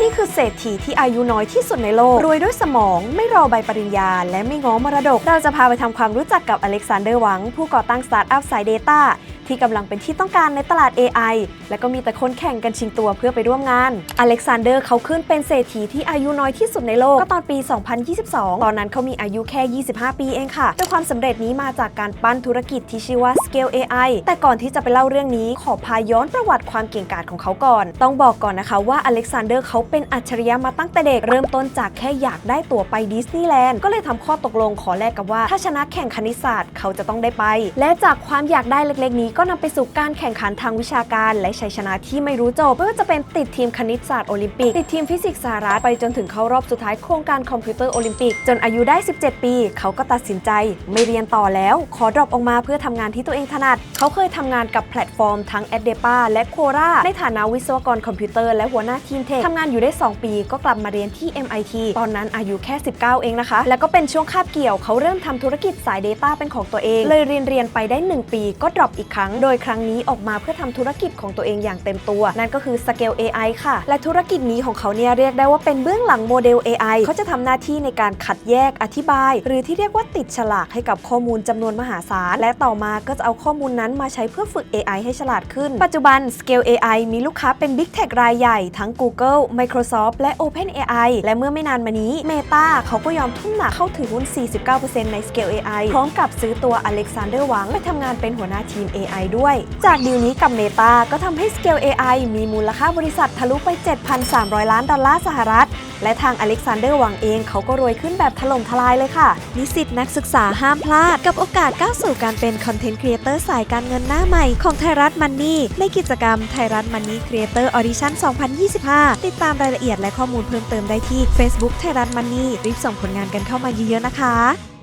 นี่คือเศรษฐีที่อายุน้อยที่สุดในโลก รวยด้วยสมอง ไม่รอใบปริญญา และไม่ง้อมรดก เราจะพาไปทำความรู้จักกับอเล็กซานเดอร์วัง ผู้ก่อตั้งสตาร์ทอัพสาย Data ที่กำลังเป็นที่ต้องการในตลาด AI และก็มีแต่คนแข่งกันชิงตัวเพื่อไปร่วมงาน อเล็กซานเดอร์เขาขึ้นเป็นเศรษฐีที่อายุน้อยที่สุดในโลก ก็ตอนปี 2022 ตอนนั้นเขามีอายุแค่ 25 ปีเองค่ะ แต่ความสำเร็จนี้มาจากการปั้นธุรกิจที่ชื่อว่า Scale AI แต่ก่อนที่จะไปเล่าเรื่องนี้ ขอพาย้อนประวัติความเก่งกาจของเขาก่อน ต้องบอกก่อนนะคะว่าอเล็กซานเดอร์เขาเป็นอัจฉริยะมาตั้งแต่เด็ก เริ่มต้นจากแค่อยากได้ตั๋วไปดิสนีย์แลนด์ก็เลยทำข้อตกลงขอแลกกับว่า ถ้าชนะแข่งคณิตศาสตร์เขาจะต้องได้ไป และจากความอยากได้เล็กๆ นี้ก็นำไปสู่การแข่งขันทางวิชาการ และชัยชนะที่ไม่รู้จบไม่ว่าจะเป็นติดทีมคณิตศาสตร์โอลิมปิก ติดทีมฟิสิกส์สหรัฐไปจนถึงเข้ารอบสุดท้ายโครงการคอมพิวเตอร์โอลิมปิก จนอายุได้ 17 ปี เขาก็ตัดสินใจ ไม่เรียนต่อแล้ว ขอดรอปออกมาเพื่อทำงานที่ตัวเองถนัด เขาเคยทำงานกับแพลตฟอร์มทั้ง a d e p a และ Quora ในฐานะวิศวกรคอมพิวเตอร์และหัวหน้าทีมเทคทำงานอยู่ได้ 2 ปี ก็กลับมาเรียนที่ MIT ตอนนั้นอายุแค่ 19 เองนะคะ แล้วก็เป็นช่วงคาบเกี่ยวเขาเริ่มทำธุรกิจสาย Data เป็นของตัวเอง เลยเรียนเรียนไปได้ 1 ปี ก็ดรอปอีกครั้ง โดยครั้งนี้ออกมาเพื่อทำธุรกิจของตัวเองอย่างเต็มตัว นั่นก็คือ Scale AI ค่ะ และธุรกิจนี้ของเขาเนี่ยเรียกได้ว่าเป็นเบื้องหลังโมเดล AI เขาจะทำหน้าที่ในการคัดแยกอธิบาย หรือที่เรียกว่าติดฉลากให้กับข้อมูลจำนวนมหาศาลและต่อมาก็จะเอาข้อมูลนั้นมาใช้เพื่อฝึก AI ให้ฉลาดขึ้น ปัจจุบัน Scale AI มีลูกค้าเป็น Big Tech รายใหญ่ทั้ง Google Microsoft และ OpenAI และเมื่อไม่นานมานี้ Meta เขาก็ยอมทุ่มหนักเข้าถือหุ้น 49%ใน Scale AI พร้อมกับซื้อตัว Alexander Wang ไปทำงานเป็นหัวหน้าทีม AI ด้วย จากดีลนี้กับ Meta ก็ทำให้ Scale AI มีมูลค่าบริษัททะลุไป 7,300 ล้านดอลลาร์สหรัฐ และทางอเล็กซานเดอร์วังเองเขาก็รวยขึ้นแบบถล่มทลายเลยค่ะ นิสิตนักศึกษาห้ามพลาด กับโอกาสก้าวสู่การเป็นคอนเทนต์ครีเอเตอร์สายการเงินหน้าใหม่ของไทยรัฐมันนี่ในกิจกรรมไทยรัฐมันนี่ครีเอเตอร์ออดิชั่น 2025 ติดตามามรายละเอียดและข้อมูลเพิ่มเติมได้ที่ Facebook ไทยรัฐมันนี่รีบส่งผลงานกันเข้ามาเยอะๆนะคะ